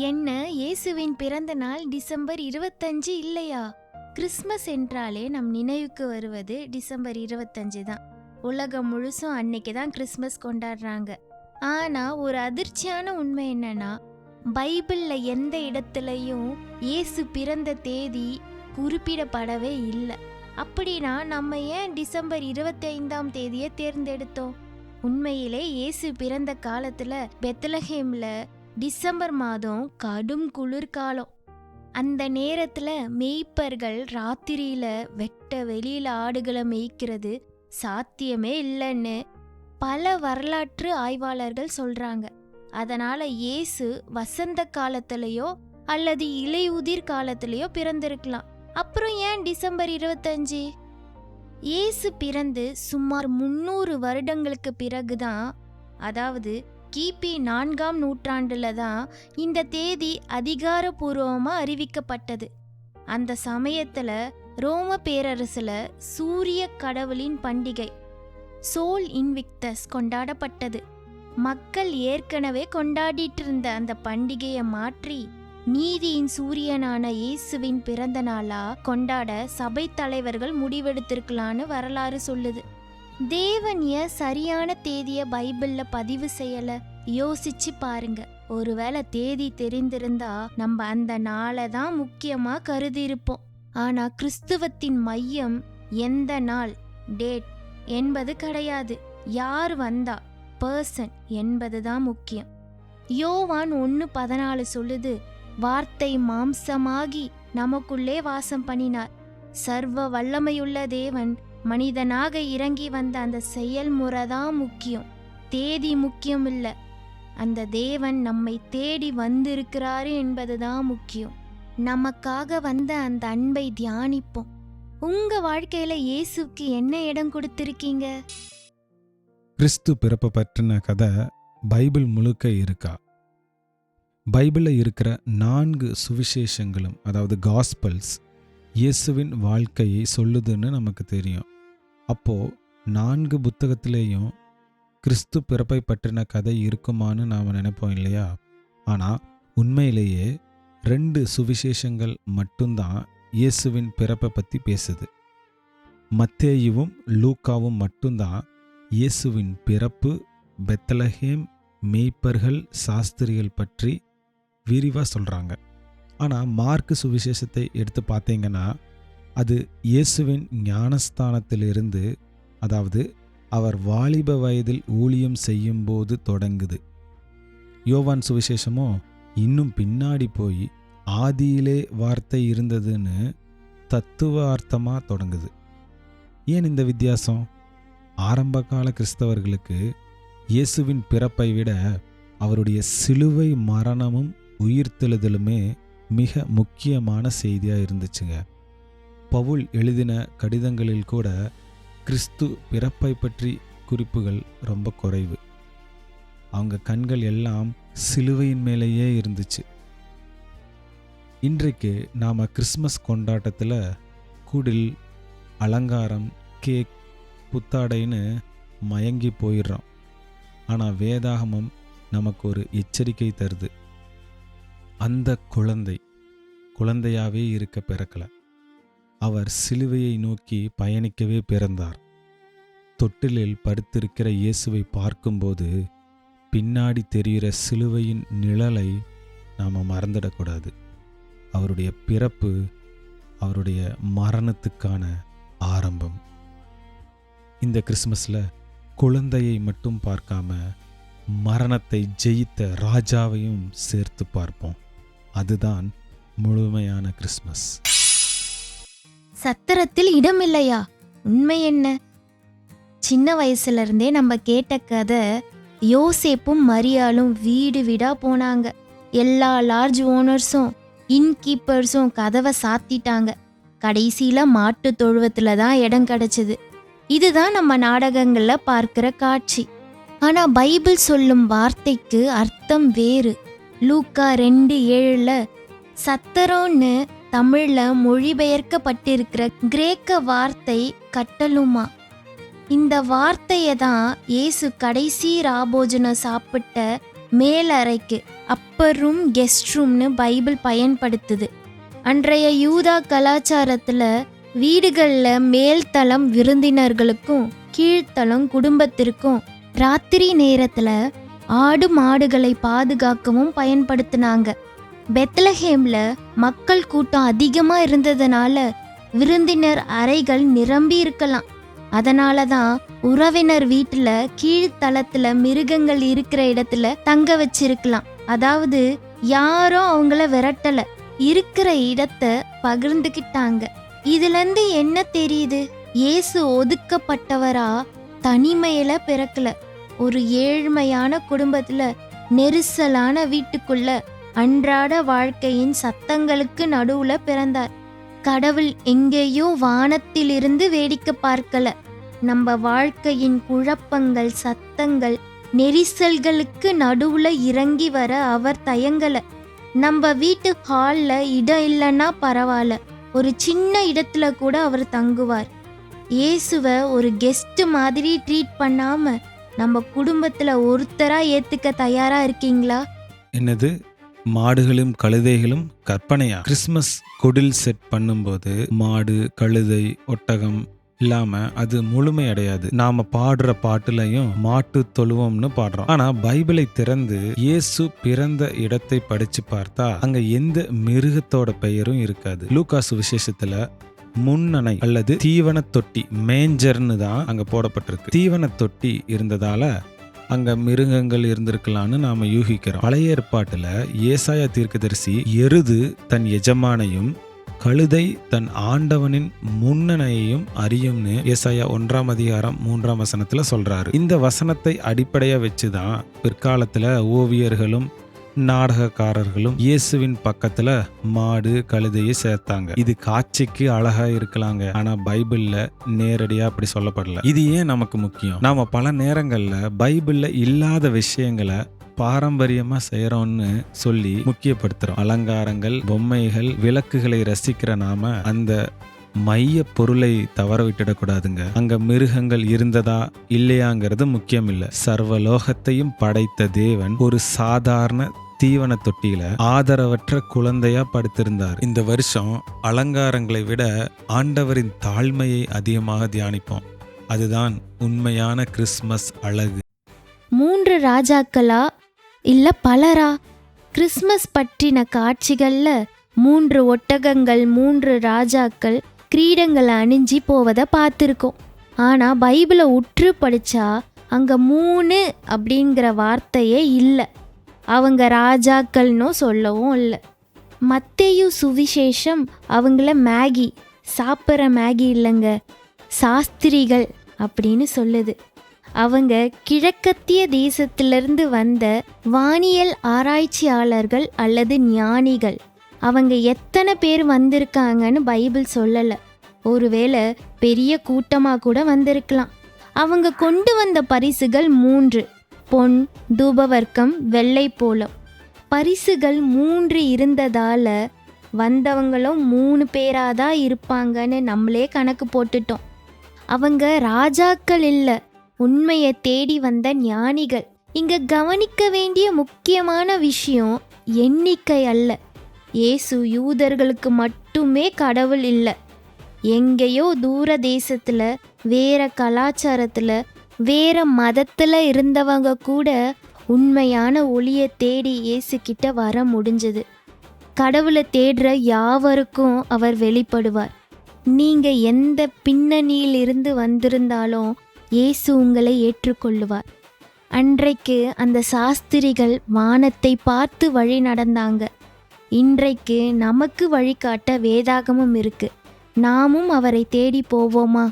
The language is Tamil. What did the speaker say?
என்ன இயேசுவின் பிறந்த நாள் டிசம்பர் இருபத்தஞ்சு இல்லையா? கிறிஸ்மஸ் என்றாலே நம் நினைவுக்கு வருவது டிசம்பர் இருபத்தஞ்சு தான். உலகம் முழுசும் அன்னைக்கு தான் கிறிஸ்மஸ் கொண்டாடுறாங்க. ஆனா ஒரு அதிர்ச்சியான உண்மை என்னன்னா பைபிளில் எந்த இடத்துலையும் இயேசு பிறந்த தேதி குறிப்பிடப்படவே இல்லை. அப்படின்னா நம்ம ஏன் டிசம்பர் இருபத்தி ஐந்தாம் தேதியை தேர்ந்தெடுத்தோம்? உண்மையிலே இயேசு பிறந்த காலத்துல பெத்லஹேம்ல டிசம்பர் மாதம் கடும் குளிர்காலம். அந்த நேரத்துல மேய்ப்பர்கள் ராத்திரியில வெட்ட வெளியில ஆடுகளை மேய்க்கிறது சாத்தியமே இல்லைன்னு பல வரலாற்று ஆய்வாளர்கள் சொல்றாங்க. அதனால இயேசு வசந்த காலத்திலேயோ அல்லது இலையுதிர் காலத்திலேயோ பிறந்திருக்கலாம். அப்புறம் ஏன் டிசம்பர் இருபத்தஞ்சு? இயேசு பிறந்து சுமார் முன்னூறு வருடங்களுக்கு பிறகுதான் அதாவது கிபி நான்காம் நூற்றாண்டுல தான் இந்த தேதி அதிகாரபூர்வமாக அறிவிக்கப்பட்டது. அந்த சமயத்தில் ரோம பேரரசில் சூரிய கடவுளின் பண்டிகை சோல் இன்விக்டஸ் கொண்டாடப்பட்டது. மக்கள் ஏற்கனவே கொண்டாடிட்டு இருந்த அந்த பண்டிகையை மாற்றி நீதியின் சூரியனான இயேசுவின் பிறந்த நாளா கொண்டாட சபை தலைவர்கள் முடிவெடுத்திருக்கலான்னு வரலாறு சொல்லுது. தேவன் ஏன் சரியான தேதியை பைபிளில் பதிவு செய்யலை. யோசிச்சு பாருங்க. ஒருவேளை தேதி தெரிந்திருந்தா நம்ம அந்த நாளை தான் முக்கியமாக கருதி இருப்போம் கிறிஸ்துவத்தின் மையம் எந்த நாள்? டேட் என்பது கிடையாது. யார் வந்தா? பர்சன் என்பது தான் முக்கியம். யோவான் ஒன்று பதினாலு சொல்லுது வார்த்தை மாம்சமாகி நமக்குள்ளே வாசம் பண்ணினார். சர்வ வல்லமையுள்ள தேவன் மனிதனாக இறங்கி வந்த அந்த செயல்முறை தான் முக்கியம். தேதி முக்கியம் இல்லை அந்த தேவன் நம்மை தேடி வந்திருக்கிறாரு என்பதுதான் முக்கியம். நமக்காக வந்த அந்த அன்பை தியானிப்போம். உங்க வாழ்க்கையில இயேசுக்கு என்ன இடம் கொடுத்திருக்கீங்க? கிறிஸ்து பிறப்பு பற்றின கதை பைபிள் முழுக்க இருக்கா? பைபிளில் இருக்கிற நான்கு சுவிசேஷங்களும் அதாவது காஸ்பல்ஸ் இயேசுவின் வாழ்க்கையை சொல்லுதுன்னு நமக்கு தெரியும். அப்போது நான்கு புத்தகத்திலேயும் கிறிஸ்து பிறப்பை பற்றின கதை இருக்குமான்னு நாம் நினைப்போம் இல்லையா? ஆனால் உண்மையிலேயே ரெண்டு சுவிசேஷங்கள் மட்டும்தான் இயேசுவின் பிறப்பை பற்றி பேசுது. மத்தேயுவும் லூக்காவும் மட்டும்தான் இயேசுவின் பிறப்பு பெத்தலஹேம் மேய்ப்பர்கள் சாஸ்திரிகள் பற்றி விரிவாக சொல்கிறாங்க ஆனால் மார்க்கு சுவிசேஷத்தை எடுத்து பார்த்தீங்கன்னா அது இயேசுவின் ஞானஸ்தானத்திலிருந்து அதாவது அவர் வாலிப வயதில் ஊழியம் செய்யும்போது தொடங்குது. யோவான் சுவிசேஷமோ இன்னும் பின்னாடி போய் ஆதியிலே வார்த்தை இருந்ததுன்னு தத்துவார்த்தமாக தொடங்குது. ஏன் இந்த வித்தியாசம்? ஆரம்பகால கிறிஸ்தவர்களுக்கு இயேசுவின் பிறப்பை விட அவருடைய சிலுவை மரணமும் உயிர்த்தெழுதலுமே மிக முக்கியமான செய்தியாக இருந்துச்சுங்க. பவுல் எழுதின கடிதங்களில் கூட கிறிஸ்து பிறப்பை பற்றி குறிப்புகள் ரொம்ப குறைவு. அவங்க கண்கள் எல்லாம் சிலுவையின் மேலேயே இருந்துச்சு. இன்றைக்கு நாம் கிறிஸ்மஸ் கொண்டாட்டத்தில் குடில் அலங்காரம் கேக் புத்தாடைன்னு மயங்கி போயிடுறோம். ஆனால் வேதாகமம் நமக்கு ஒரு எச்சரிக்கை தருது. அந்த குழந்தை குழந்தையாவே இருக்க பிறக்கல. அவர் சிலுவையை நோக்கி பயணிக்கவே பிறந்தார். தொட்டிலில் படுத்திருக்கிற இயேசுவை பார்க்கும்போது பின்னாடி தெரிகிற சிலுவையின் நிழலை நாம் மறந்துடக்கூடாது. அவருடைய பிறப்பு அவருடைய மரணத்துக்கான ஆரம்பம். இந்த கிறிஸ்மஸில் குழந்தையை மட்டும் பார்க்காம மரணத்தை ஜெயித்த ராஜாவையும் சேர்த்து பார்ப்போம். அதுதான் முழுமையான கிறிஸ்மஸ். சத்திரத்தில் இடம் இல்லையா உண்மை என்ன? சின்ன வயசுல இருந்தே நம்ம கேட்ட கதை யோசேப்பும் மரியாளும் வீடு வீடா போனாங்க. எல்லா லார்ஜ் ஓனர்ஸும் இன்கீப்பர்ஸும் கதவை சாத்திட்டாங்க. கடைசியில மாட்டு தொழுவத்துல தான் இடம் கிடைச்சது. இதுதான் நம்ம நாடகங்கள்ல பார்க்கிற காட்சி. ஆனா பைபிள் சொல்லும் வார்த்தைக்கு அர்த்தம் வேறு. லூக்கா ரெண்டு ஏழில் சத்தரோன்னு தமிழில் மொழிபெயர்க்கப்பட்டிருக்கிற கிரேக்க வார்த்தை கட்டலுமா? இந்த வார்த்தையை தான் இயேசு கடைசி ராபோஜனம் சாப்பிட்ட மேலறைக்கு அப்பர் ரூம் கெஸ்ட் ரூம்னு பைபிள் பயன்படுத்துது. அன்றைய யூதா கலாச்சாரத்தில் வீடுகளில் மேல்தளம் விருந்தினர்களுக்கும் கீழ்த்தளம் குடும்பத்திற்கும் ராத்திரி நேரத்தில் ஆடு மாடுகளை பாதுகாக்கவும் பயன்படுத்தினாங்க. பெத்லஹேம்ல மக்கள் கூட்டம் அதிகமா இருந்ததுனால விருந்தினர் அறைகள் நிரம்பி இருக்கலாம். அதனால தான் உறவினர் வீட்டுல கீழ்த்தளத்துல மிருகங்கள் இருக்கிற இடத்துல தங்க வச்சிருக்கலாம். அதாவது யாரும் அவங்கள விரட்டல. இருக்கிற இடத்த பகிர்ந்துக்கிட்டாங்க இதுலேருந்து என்ன தெரியுது? இயேசு ஒதுக்கப்பட்டவரா தனிமையில பிறக்கல. ஒரு ஏழ்மையான குடும்பத்துல நெரிசலான வீட்டுக்குள்ள அன்றாட வாழ்க்கையின் சத்தங்களுக்கு நடுவுல பிறந்தார். கடவுள் எங்கேயோ வானத்திலிருந்து வேடிக்கை பார்க்கல. நம்ம வாழ்க்கையின் குழப்பங்கள் சத்தங்கள் நெரிசல்களுக்கு நடுவுல இறங்கி வர அவர் தயங்கல. நம்ம வீட்டு ஹால்ல இடம் இல்லைன்னா பரவாயில்ல. ஒரு சின்ன இடத்துல கூட அவர் தங்குவார். இயேசுவை ஒரு கெஸ்ட் மாதிரி ட்ரீட் பண்ணாம நம்ம குடும்பத்துல ஒருத்தரா ஏத்துக்க தயாரா இருக்கீங்களா? என்னது? மாடுகளும் கழுதைகளும் கற்பனையா? கிறிஸ்மஸ் குடில் செட் பண்ணும்போது மாடு கழுதை ஒட்டகம் இல்லாம அது முழுமை அடையாது. நாம பாடுற பாட்டுலயும் மாட்டு தொழுவம்னு பாடுறோம். ஆனா பைபிளை திறந்து இயேசு பிறந்த இடத்தை படிச்சு பார்த்தா அங்க எந்த மிருகத்தோட பெயரும் இருக்காது. லூகாசு விசேஷத்துல முன்னணை அல்லது தீவன தொட்டி மேஞ்சர்னு தான் அங்க போடப்பட்டிருக்கு. தீவன தொட்டி இருந்ததால அங்க மிருகங்கள் இருந்திருக்கலாம்னு நாம யூகிக்கிறோம். பழைய ஏற்பாட்டுல ஏசாயா தீர்க்கதரிசி எருது தன் எஜமானையும் கழுதை தன் ஆண்டவனின் முன்னணையையும் அறியும்னு ஏசாயா ஒன்றாம் அதிகாரம் மூன்றாம் வசனத்துல சொல்றாரு. இந்த வசனத்தை அடிப்படையா வச்சுதான் பிற்காலத்துல ஓவியர்களும் நாடகக்காரர்களும் இயேசுவின் பக்கத்துல மாடு கழுதையை சேர்த்தாங்க. இது காட்சிக்கு அழகா இருக்கலாங்க. ஆனா பைபிள்ல நேரடியா அப்படி சொல்லப்படல. இது ஏன் நமக்கு முக்கியம்? நாம பல நேரங்கள்ல பைபிள்ல இல்லாத விஷயங்களை பாரம்பரியமா செய்யறோம்னு சொல்லி முக்கியப்படுத்துறோம். அலங்காரங்கள் பொம்மைகள் விளக்குகளை ரசிக்கிற நாம அந்த மைய பொருளை தவற விட்டுடக்கூடாதுங்க. அங்க மிருகங்கள் இருந்ததா இல்லையாங்கிறது முக்கியம் இல்லை சர்வலோகத்தையும் படைத்த தேவன் ஒரு சாதாரண தீவன தொட்டியில ஆதரவற்ற குழந்தையா படுத்திருந்தார். இந்த வருஷம் அலங்காரங்களை விட ஆண்டவரின் தாழ்மையை அதிகமாக தியானிப்போம். அதுதான் உண்மையான கிறிஸ்மஸ் அழகு. மூன்று ராஜாக்களா? இல்ல பலரா? கிறிஸ்மஸ் பற்றின காட்சிகள்ல மூன்று ஒட்டகங்கள் மூன்று ராஜாக்கள் கிரீடங்களை அணிஞ்சி போவதை பார்த்துருக்கோம். ஆனா பைபிளை உற்று படிச்சா அங்க மூணு அப்படிங்கிற வார்த்தையே இல்லை. அவங்க ராஜாக்கள்னும் சொல்லவும் இல்லை. மத்தேயு சுவிசேஷம் அவங்கள மேகி சாப்பிட்ற மேகி இல்லைங்க சாஸ்திரிகள் அப்படின்னு சொல்லுது. அவங்க கிழக்கத்திய தேசத்திலிருந்து வந்த வானியல் ஆராய்ச்சியாளர்கள் அல்லது ஞானிகள். அவங்க எத்தனை பேர் வந்திருக்காங்கன்னு பைபிள் சொல்லலை. ஒருவேளை பெரிய கூட்டமாக கூட வந்திருக்கலாம். அவங்க கொண்டு வந்த பரிசுகள் மூன்று. பொன் தூபவர்க்கம் வெள்ளை போலம். பரிசுகள் மூன்று இருந்ததால் வந்தவங்களும் மூணு பேராக தான் இருப்பாங்கன்னு நம்மளே கணக்கு போட்டுட்டோம். அவங்க ராஜாக்கள் இல்லை உண்மையை தேடி வந்த ஞானிகள். இங்கே கவனிக்க வேண்டிய முக்கியமான விஷயம் எண்ணிக்கை அல்ல. இயேசு யூதர்களுக்கு மட்டுமே கடவுள் இல்லை. எங்கேயோ தூர தேசத்தில் வேற கலாச்சாரத்தில் வேற மதத்துல இருந்தவங்க கூட உண்மையான ஒளியை தேடி இயேசுக்கிட்ட வர முடிஞ்சது. கடவுளை தேடுற யாவருக்கும் அவர் வெளிப்படுவார். நீங்க எந்த பின்னணியில் இருந்து வந்திருந்தாலும் இயேசு உங்களை ஏற்றுக்கொள்ளுவார். அன்றைக்கு அந்த சாஸ்திரிகள் வானத்தை பார்த்து வழி நடந்தாங்க. இன்றைக்கு நமக்கு வழிகாட்ட வேதாகமும் இருக்கு. நாமும் அவரை தேடி போவோமா?